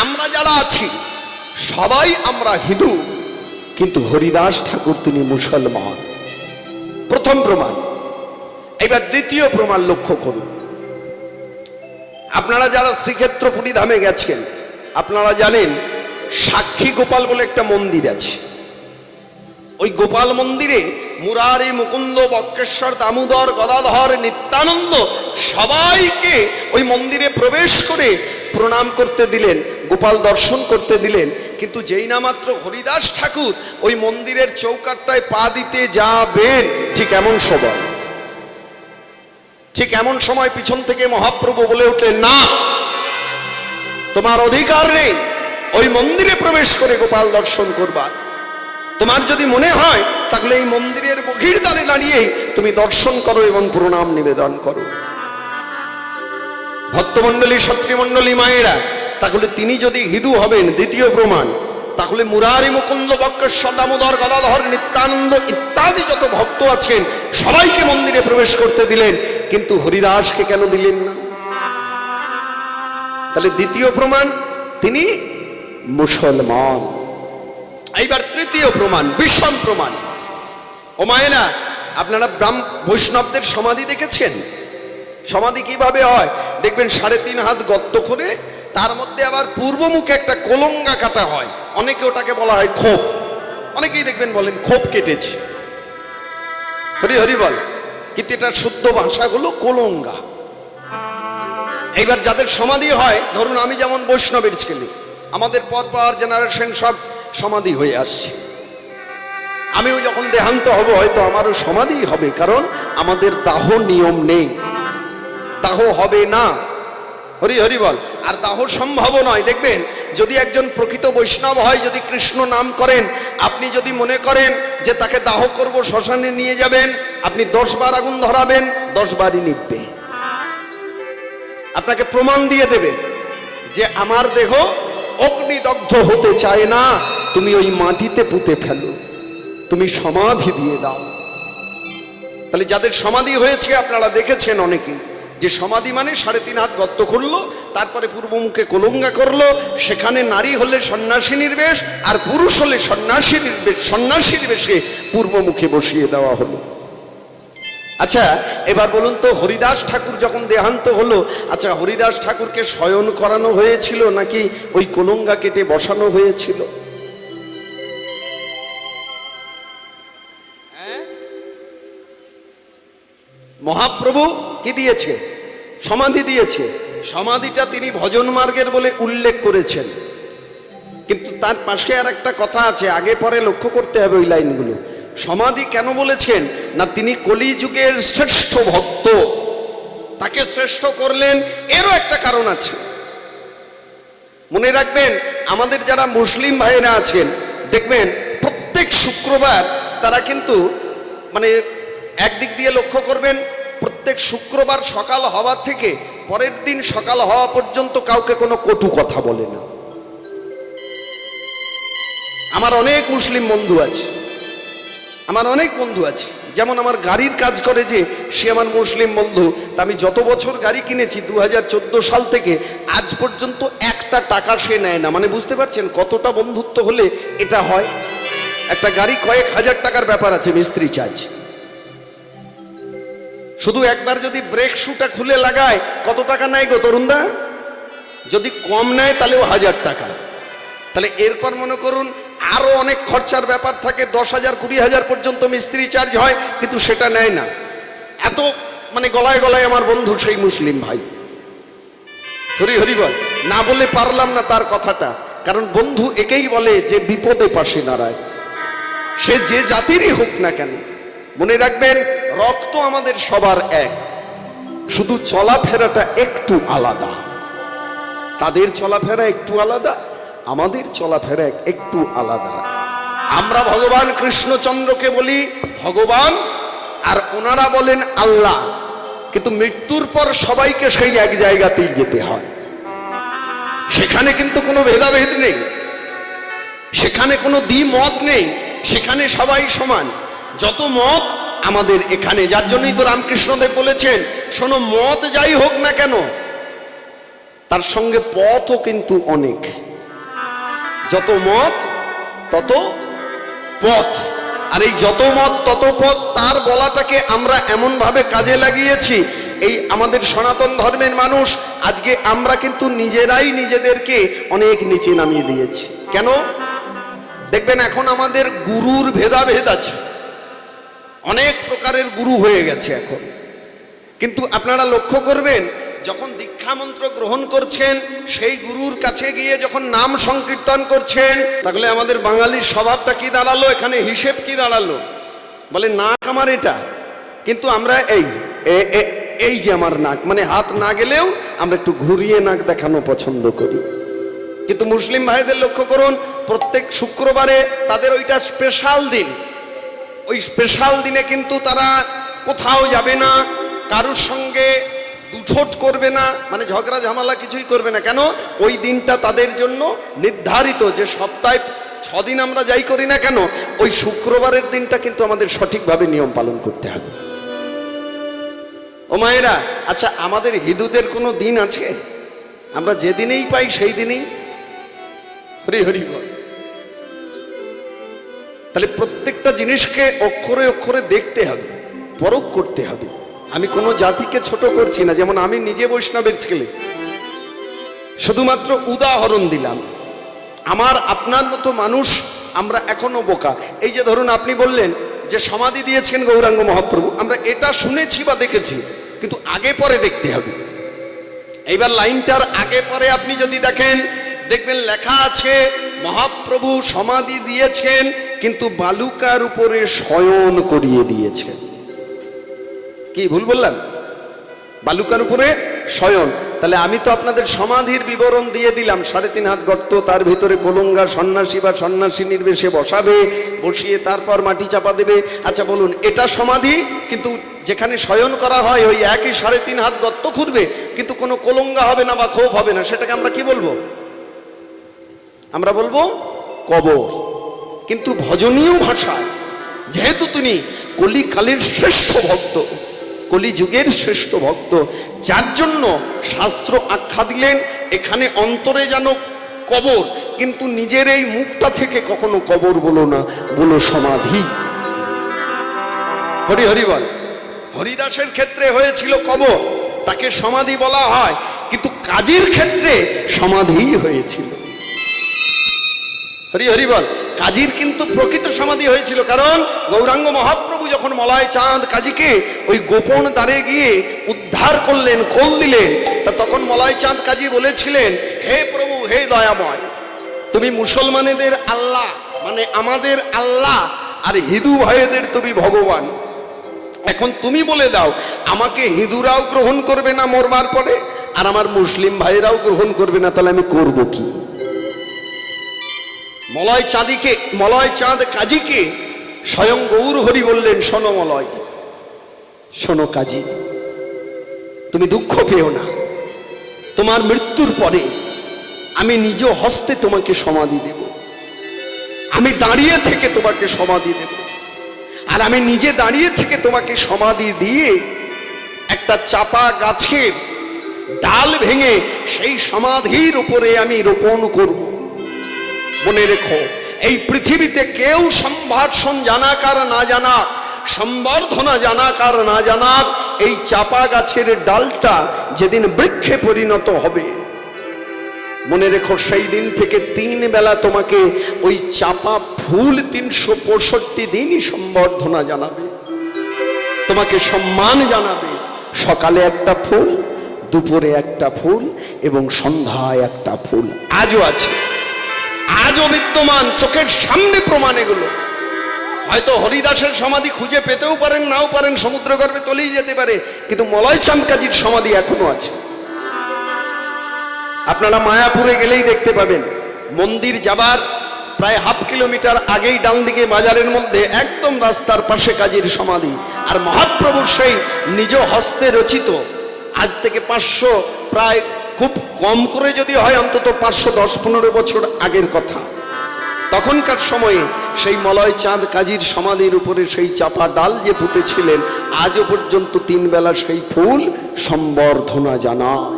আমরা যারা আছি, সবাই আমরা হিন্দু। কিন্তু হরিদাস ঠাকুর তিনি মুসলমান। প্রথম প্রমাণ। এবার দ্বিতীয় প্রমাণ লক্ষ্য করুন। আপনারা যারা শ্রীক্ষেত্র পুরীধামে গেছেন, আপনারা জানেন সাক্ষী গোপাল বলে একটা মন্দির আছে। ওই গোপাল মন্দিরে মুরারি, মুকুন্দ বক্রেশ্বর দামোদর, গদাধর, নিত্যানন্দ সবাইকে ওই মন্দিরে প্রবেশ করে প্রণাম করতে দিলেন। গোপাল দর্শন করতে দিলেন, কিন্তু যেই না মাত্র হরিদাস ঠাকুর ওই মন্দিরের চৌকাটটায় পা দিতে যাবেন, ঠিক এমন সময়। ঠিক এমন সময় পিছন থেকে মহাপ্রভু বলে উঠলেন, না, তোমার অধিকার নেই, ওই মন্দিরে প্রবেশ করে গোপাল দর্শন করবা। তোমার যদি মনে হয়, তাহলে এই মন্দিরের বহির্দ্বারে দাঁড়িয়ে তুমি দর্শন করো এবং প্রণাম নিবেদন করো। ভক্তমণ্ডলী সত্রীমণ্ডলী মায়েরা তাহলে তিনি যদি হিন্দু হবেন, দ্বিতীয় প্রমাণ, তাহলে মুরারি মুকুন্দ বক্রেশ্বর দামোদর গদাধর নিত্যানন্দ ইত্যাদি যত ভক্ত আছেন, সবাইকে মন্দিরে প্রবেশ করতে দিলেন, কিন্তু হরিদাসকে কেন দিলেন না? তাহলে দ্বিতীয় প্রমাণ, তিনি মুসলমান। এইবার তৃতীয় প্রমাণ, বিষম প্রমাণ। ও মায়েরা, আপনারা ব্রাহ্ম বৈষ্ণবদের সমাধি দেখেছেন? সমাধি কীভাবে হয়? দেখবেন সাড়ে তিন হাত গর্ত করে তার মধ্যে আবার পূর্বমুখে একটা কলঙ্গা কাটা হয়। অনেকে ওটাকে বলা হয় খোপ অনেকেই দেখবেন বলেন খোপ কেটেছে। হরি হরি বল, কিন্তু এটার শুদ্ধ ভাষা হলো কলঙ্গা। এইবার যাদের সমাধি হয়, ধরুন আমি যেমন বৈষ্ণবের ছেলে, আমাদের পর পর জেনারেশন সব সমাধি হয়ে আসছে। আমিও যখন দেহান্ত হব, হয়তো আমারও সমাধি হবে, কারণ আমাদের দাহ নিয়ম নেই। দাহ হবে না। হরি হরি বল। আর দাহ সম্ভব নয়, দেখবেন, যদি একজন প্রকৃত বৈষ্ণব হয়, যদি কৃষ্ণ নাম করেন, আপনি যদি মনে করেন যে তাকে দাহ করব, শ্মশানে নিয়ে যাবেন, আপনি দশ বার আগুন ধরাবেন, দশ বারই নিববে আপনাকে প্রমাণ দিয়ে দেবে যে আমার দেহ অগ্নিদগ্ধ হতে চায় না, তুমি ওই মাটিতে পুঁতে ফেলো, তুমি সমাধি দিয়ে দাও। তাহলে যাদের সমাধি হয়েছে, আপনারা দেখেছেন অনেকে যে সমাধি মানে সাড়ে তিন হাত গর্ত করল তারপরে পূর্বমুখে কলঙ্গা করল সেখানে নারী হলে সন্ন্যাসিনীর বেশ আর পুরুষ হলে সন্ন্যাসিনীর বেশ সন্ন্যাসীর বেশে পূর্বমুখে বসিয়ে দেওয়া হলো। আচ্ছা এবার বলুন তো হরিদাস ঠাকুর যখন দেহান্ত হলো আচ্ছা হরিদাস ঠাকুরকে শয়ন করানো হয়েছিল নাকি ওই কলঙ্গা কেটে বসানো হয়েছিল? মহাপ্রভু কি দিয়েছে? সমাধি দিয়েছে। সমাধিটা তিনি ভজন মার্গের বলে উল্লেখ করেছেন। কিন্তু তার পাশে আর একটা কথা আছে, আগে পরে লক্ষ্য করতে হবে ওই লাইনগুলো। সমাধি কেন বলেছেন? না, তিনি কলিযুগের শ্রেষ্ঠ ভক্ত। তাকে শ্রেষ্ঠ করলেন এরও একটা কারণ আছে। মনে রাখবেন, আমাদের যারা মুসলিম ভাইয়েরা আছেন, দেখবেন প্রত্যেক শুক্রবার তারা কিন্তু মানে একদিক দিয়ে লক্ষ্য করবেন প্রত্যেক শুক্রবার সকাল হওয়া থেকে পরের দিন সকাল হওয়া পর্যন্ত কাউকে কোনো কটু কথা বলে না। আমার অনেক মুসলিম বন্ধু আছে। আমার অনেক বন্ধু আছে। যেমন আমার গাড়ির কাজ করে যে সে আমার মুসলিম বন্ধু, তা আমি যত বছর গাড়ি কিনেছি দু হাজার চোদ্দ সাল থেকে, আজ পর্যন্ত একটা টাকা সে নেয় না। মানে বুঝতে পারছেন কতটা বন্ধুত্ব হলে এটা হয়? একটা গাড়ি কয়েক হাজার টাকার ব্যাপার আছে, মিস্ত্রি চার্জ। শুধু একবার যদি ব্রেক শুটা খুলে লাগায়, কত টাকা নেয় গো তরুণদা? যদি কম নেয় তাহলেও হাজার টাকা। তাহলে এরপর মনে করুন, আরও অনেক খরচার ব্যাপার থাকে, দশ হাজার, কুড়ি হাজার পর্যন্ত মিস্ত্রি চার্জ হয়, কিন্তু সেটা নেয় না। এত মানে গলায় গলায় আমার বন্ধু সেই মুসলিম ভাই। হরি হরি বল। না বলে পারলাম না তার কথাটা, কারণ বন্ধু একেই বলে যে বিপদে পাশে দাঁড়ায়। সে যে জাতিরই হোক না কেন, মনে রাখবেন রক্ত আমাদের সবার এক। শুধু চলাফেরাটা একটু আলাদা। তাদের চলাফেরা একটু আলাদা, আমাদের চলাফেরা একটু আলাদা। আমরা ভগবান কৃষ্ণচন্দ্রকে বলি ভগবান, আর ওনারা বলেন আল্লাহ। কিন্তু মৃত্যুর পর সবাইকে সেই এক জায়গাতেই যেতে হয়। সেখানে কিন্তু কোনো ভেদাভেদ নেই। সেখানে কোনো দ্বিমত নেই। সেখানে সবাই সমান। যত মত আমাদের এখানে, যার জন্যই তো রামকৃষ্ণদেব বলেছেন, শোনো মত যাই হোক না কেন, তার সঙ্গে পথও কিন্তু অনেক। যত মত তত পথ। আর এই যত মত তত পথ, তার বলাটাকে আমরা এমন ভাবে কাজে লাগিয়েছি, এই আমাদের সনাতন ধর্মের মানুষ, আজকে আমরা কিন্তু নিজেরাই নিজেদেরকে অনেক নিচে নামিয়ে দিয়েছি। কেন? দেখবেন এখন আমাদের গুরুর ভেদাভেদ আছে। অনেক প্রকারের গুরু হয়ে গেছে এখন। কিন্তু আপনারা লক্ষ্য করবেন, যখন দীক্ষা মন্ত্র গ্রহণ করছেন, সেই গুরুর কাছে গিয়ে যখন নাম সংকীর্তন করছেন, তাহলে আমাদের বাঙালির স্বভাবটা কি দাঁড়াল? এখানে হিসেব কি দাঁড়াল? বলে, নাক আমার এটা। কিন্তু আমরা এই এই যে আমার নাক মানে হাত না গেলেও আমরা একটু ঘুরিয়ে নাক দেখানো পছন্দ করি। কিন্তু মুসলিম ভাইদের লক্ষ্য করুন, প্রত্যেক শুক্রবারে তাদের ওইটা স্পেশাল দিন। ওই স্পেশাল দিনে কিন্তু তারা কোথাও যাবে না, কারুর সঙ্গে দুঠোট করবে না মানে ঝগড়া ঝামেলা কিছুই করবে না। কেন? ওই দিনটা তাদের জন্য নির্ধারিত, যে সপ্তাহে ছদিন আমরা যাই করি না কেন, ওই শুক্রবারের দিনটা কিন্তু আমাদের সঠিকভাবে নিয়ম পালন করতে হবে। ও মায়েরা আচ্ছা আমাদের হিন্দুদের কোনো দিন আছে? আমরা যেদিনেই পাই সেই দিনেই? হরি হরি তাহলে প্রত্যেকটা জিনিসকে অক্ষরে অক্ষরে দেখতে হবে, পরখ করতে হবে। আমি কোনো জাতিকে ছোট করছি না, যেমন আমি নিজে বৈষ্ণবের ছেলে। শুধুমাত্র উদাহরণ দিলাম। আমার, আপনার মতো মানুষ আমরা এখনও বোকা। এই যে ধরুন আপনি বললেন যে সমাধি দিয়েছেন গৌরাঙ্গ মহাপ্রভু, আমরা এটা শুনেছি বা দেখেছি, কিন্তু আগে পরে দেখতে হবে। এইবার লাইনটার আগে পরে আপনি যদি দেখেন দেখবেন লেখা আছে, মহাপ্রভু সমাধি দিয়েছেন, কিন্তু বালুকার উপরে শয়ন করিয়ে দিয়েছেন। কি, ভুল বললাম? বালুকার উপরে শয়ন। তাহলে আমি তো আপনাদের সমাধির বিবরণ দিয়ে দিলাম, সাড়ে তিন হাত গর্ত, তার ভিতরে কলঙ্গা সন্ন্যাসী বা সন্ন্যাসী নির্বেশে বসাবে, বসিয়ে তারপর মাটি চাপা দেবে। আচ্ছা বলুন, এটা সমাধি, কিন্তু যেখানে শয়ন করা হয়, ওই একই সাড়ে তিন হাত গর্ত খুঁড়বে, কিন্তু কোনো কলঙ্গা হবে না বা ক্ষোভ হবে না, সেটাকে আমরা কি বলব? আমরা বলব কবর। কিন্তু ভজনীয় ভাষা, যেহেতু তিনি কলিকালের শ্রেষ্ঠ ভক্ত, কলিযুগের শ্রেষ্ঠ ভক্ত, যার জন্য শাস্ত্র আখ্যা দিলেন, এখানে অন্তরে যেন কবর, কিন্তু নিজের এই মুখটা থেকে কখনো কবর বলো না, বলো সমাধি। হরি হরি বল। হরিদাসের ক্ষেত্রে হয়েছিল কবর, তাকে সমাধি বলা হয়, কিন্তু কাজের ক্ষেত্রে সমাধিই হয়েছিল। হরি হরি বল। কাজীর কিন্তু প্রকৃত সমাধি হয়েছিল, কারণ গৌরাঙ্গ মহাপ্রভু যখন মলয় চাঁদ কাজীকে ওই গোপন দ্বারে গিয়ে উদ্ধার করলেন, খোল দিলেন, তা তখন মলয় চাঁদ কাজী বলেছিলেন, হে প্রভু, হে দয়াময়, তুমি মুসলমানেদের আল্লাহ মানে আমাদের আল্লাহ, আর হিন্দু ভাইদের তুমি ভগবান। এখন তুমি বলে দাও, আমাকে হিন্দুরাও গ্রহণ করবে না মরবার পরে, আর আমার মুসলিম ভাইরাও গ্রহণ করবে না, তাহলে আমি করব কি? মলয় চাঁদিকে, মলয় চাঁদ কাজীকে স্বয়ং গৌর হরি বললেন, শোনো মলয়, শোনো কাজী, তুমি দুঃখ পেও না। তোমার মৃত্যুর পরে আমি নিজ হস্তে তোমাকে সমাধি দেব। আমি দাঁড়িয়ে থেকে তোমাকে সমাধি দেব। আর আমি নিজে দাঁড়িয়ে থেকে তোমাকে সমাধি দিয়ে একটা চাপা গাছের ডাল ভেঙে সেই সমাধির উপরে আমি রোপণ করব। মনে রেখো, এই পৃথিবীতে কেউ সম্ভাষণ জানাক আর না জানাক, সম্বর্ধনা জানাক আর না জানাক, এই চাপা গাছের ডালটা যেদিন বৃক্ষে পরিণত হবে। মনে রেখো, সেই দিন থেকে তিন বেলা তোমাকে ওই চাপা ফুল তিনশো পঁয়ষট্টি দিনই সম্বর্ধনা জানাবে। তোমাকে সম্মান জানাবে, সকালে একটা ফুল, দুপুরে একটা ফুল এবং সন্ধ্যায় একটা ফুল। আজও আছে। বিদ্যমান চোখের সামনে প্রমাণ এগুলো। হয়তো হরিদাসের সমাধি খুঁজে পেতেও পারেন, নাও পারেন সমুদ্র গর্ভে তলেই যেতে পারে, কিন্তু মলয় চাঁদ কাজীর সমাধি এখনও আছে। আপনারা মায়াপুরে গেলেই দেখতে পাবেন, মন্দির যাবার প্রায় হাফ কিলোমিটার আগেই ডান দিকে বাজারের মধ্যে একদম রাস্তার পাশে কাজীর সমাধি, আর মহাপ্রভুর সেই নিজ হস্তে রচিত, আজ থেকে পাঁচশো, প্রায় খুব কম করে যদি হয়, অন্তত পাঁচশো দশ পনেরো বছর আগের কথা। তখনকার সময়ে সেই মলয় চাঁদ কাজীর সমাধির উপরে সেই চাপা ডাল যে পুঁতেছিলেন, আজও পর্যন্ত তিন বেলা সেই ফুল সম্বর্ধনা জানায়।